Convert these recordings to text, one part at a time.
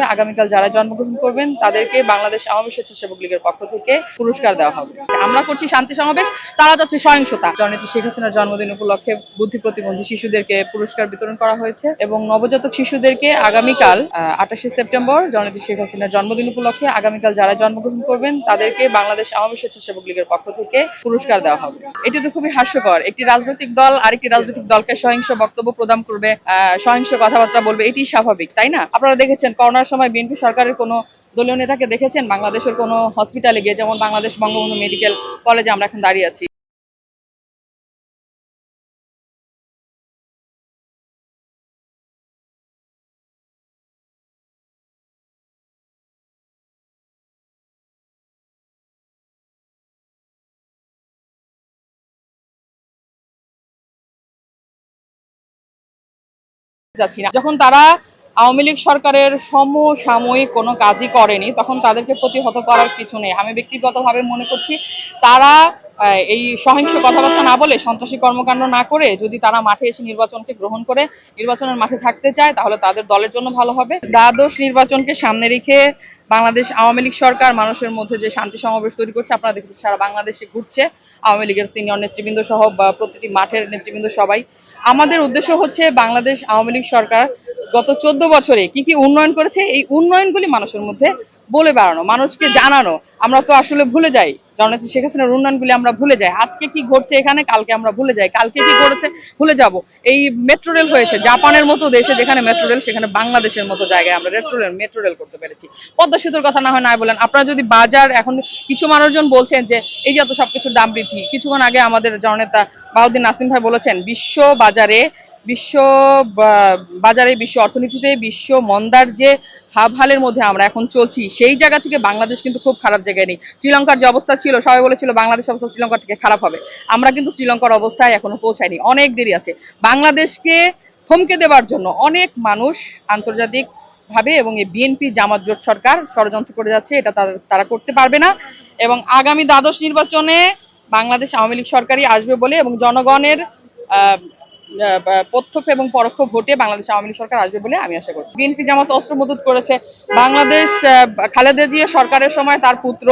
আগামীকাল যারা জন্মগ্রহণ করবেন, তাদেরকে বাংলাদেশ আওয়ামী স্বেচ্ছাসেবক লীগের পক্ষ থেকে পুরস্কার দেওয়া হবে। আমরা করছি শান্তি সমাবেশ, তারা যাচ্ছে সহিংসতা। জননেত্রী শেখ হাসিনার জন্মদিন উপলক্ষে বুদ্ধি প্রতিবন্ধী শিশুদেরকে পুরস্কার বিতরণ করা হয়েছে এবং নবজাতক শিশুদেরকে আগামীকাল আঠাশে সেপ্টেম্বর জননেত্রী শেখ হাসিনার জন্মদিন উপলক্ষে আগামীকাল যারা জন্মগ্রহণ করবেন, তাদেরকে বাংলাদেশ আওয়ামী স্বেচ্ছাসেবক লীগের পক্ষ থেকে পুরস্কার দেওয়া হবে। এটি তো খুবই হাস্যকর। একটি রাজনৈতিক দল আরেকটি রাজনৈতিক দলকে সহিংস বক্তব্য প্রদান করবে সহিংস কথাবার্তা বলবে, এটি স্বাভাবিক, তাই না? আপনারা দেখেছেন করোনার সময় বিএনপি সরকারের কোনো দলীয় নেতাকে দেখেছেন? বাংলাদেশের কোনো হসপিটালে গিয়ে, যেমন বাংলাদেশ বঙ্গবন্ধু মেডিকেল কলেজে আমরা এখন দাঁড়িয়ে আছি। যাচ্ছি না। যখন তারা আওয়ামী লীগ সরকারের সমসাময়িক কোনো কাজই করেনি, তখন তাদেরকে প্রতিহত করার কিছু নেই। আমি ব্যক্তিগতভাবে মনে করছি তারা এই সহিংস কথাবার্তা না বলে সন্ত্রাসী কর্মকাণ্ড না করে যদি তারা মাঠে এসে নির্বাচনকে গ্রহণ করে, নির্বাচনের মাঠে থাকতে চায়, তাহলে তাদের দলের জন্য ভালো হবে। দ্বাদশ নির্বাচনকে সামনে রেখে বাংলাদেশ আওয়ামী লীগ সরকার মানুষের মধ্যে যে শান্তি সমাবেশ তৈরি করছে, আপনারা দেখেছেন সারা বাংলাদেশে ঘুরছে আওয়ামী লীগের সিনিয়র নেতৃবৃন্দ সহ প্রতিটি মাঠের নেতৃবৃন্দ সবাই। আমাদের উদ্দেশ্য হচ্ছে বাংলাদেশ আওয়ামী লীগ সরকার গত চোদ্দ বছরে কি কি উন্নয়ন করেছে, এই উন্নয়নগুলি মানুষের মধ্যে বলে বেড়ানো, মানুষকে জানানো, আমরা তো আসলে ভুলে যাই। জননেত্রী শেখ হাসিনার উন্নয়নগুলি আমরা ভুলে যাই। আজকে কি ঘটছে এখানে, কালকে আমরা ভুলে যাই। কালকে কি ঘটেছে, ভুলে যাব। এই মেট্রো রেল হয়েছে, জাপানের মতো দেশে যেখানে মেট্রো রেল সেখানে বাংলাদেশের মতো জায়গায় আমরা মেট্রো রেল মেট্রো রেল করতে পেরেছি। পদ্মা সেতুর কথা না হয় নাই বলেন, আপনারা যদি বাজার, এখন কিছু মানুষজন বলছেন যে, এই যে এত সবকিছুর দাম বৃদ্ধি, কিছুক্ষণ আগে আমাদের জননেতা বাহুদ্দিন নাসিম ভাই বলেছেন, বিশ্ব বাজারে বিশ্ব বাজারে বিশ্ব অর্থনীতিতে বিশ্ব মন্দার যে হাবহালের মধ্যে আমরা এখন চলছি, সেই জায়গা থেকে বাংলাদেশ কিন্তু খুব খারাপ জায়গায় নেই। শ্রীলঙ্কার যে অবস্থা ছিল, সবাই বলেছিল বাংলাদেশ অবস্থা শ্রীলঙ্কার থেকে খারাপ হবে। আমরা কিন্তু শ্রীলঙ্কার অবস্থায় এখনও পৌঁছায়নি। অনেক দেরি আছে। বাংলাদেশকে থমকে দেওয়ার জন্য অনেক মানুষ আন্তর্জাতিক ভাবে এবং এই বিএনপি জামাত জোট সরকার ষড়যন্ত্র করে যাচ্ছে, এটা তারা করতে পারবে না। এবং আগামী দ্বাদশ নির্বাচনে বাংলাদেশ আওয়ামী লীগ সরকারই আসবে বলে এবং জনগণের প্রত্যক্ষ এবং পরোক্ষ ভোটে বাংলাদেশ আওয়ামী লীগ সরকার আসবে বলে আমি আশা করছি। বিএনপি জামাত অস্ত্র মদত করেছে। বাংলাদেশ খালেদা জিয়া সরকারের সময় তার পুত্র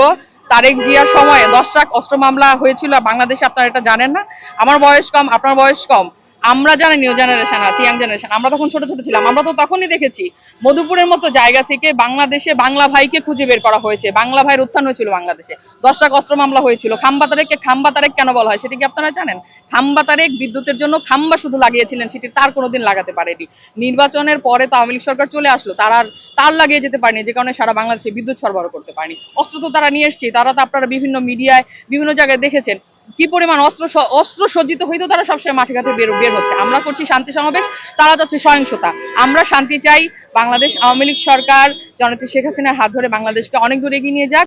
তারেক জিয়ার সময় দশ ট্রাক অস্ত্র মামলা হয়েছিল। বাংলাদেশে আপনারা এটা জানেন না। আমার বয়স কম, আপনার বয়স কম। আমরা জানি নিউ জেনারেশন আছে ইয়াং জেনারেশন আমরা তখন ছোট ছোট ছিলাম, আমরা তো তখনই দেখেছি, মধুপুরের মতো জায়গা থেকে বাংলাদেশে বাংলা ভাইকে খুঁজে বের করা হয়েছে। বাংলা ভাইয়ের উত্থান হয়েছিল বাংলাদেশে। দশটা অস্ত্র মামলা হয়েছিল। খাম্বা তারেককে খাম্বা তারেক কেন বলা হয় সেটা কি আপনারা জানেন? খাম্বা তারেক বিদ্যুতের জন্য খাম্বা শুধু লাগিয়েছিলেন, সেটি তার কোনোদিন লাগাতে পারেনি। নির্বাচনের পরে তো আওয়ামী সরকার চলে আসলো, তারা আর তার লাগিয়ে যেতে পারেনি, যে কারণে সারা বাংলাদেশে বিদ্যুৎ সরবরাহ করতে পারেনি। অস্ত্র তো তারা নিয়ে এসছে, তারা তো আপনারা বিভিন্ন মিডিয়ায় বিভিন্ন জায়গায় দেখেছেন। কি পরিমাণ অস্ত্র অস্ত্র সজ্জিত হইতেও তারা সবসময় মাঠে ঘাটে বের বের হচ্ছে। আমরা করছি শান্তি সমাবেশ, তারা যাচ্ছে সহিংসতা। আমরা শান্তি চাই, বাংলাদেশ, আওয়ামী লীগ সরকার জনতা শেখ হাসিনার হাত ধরে বাংলাদেশকে অনেক দূর এগিয়ে নিয়ে যাক।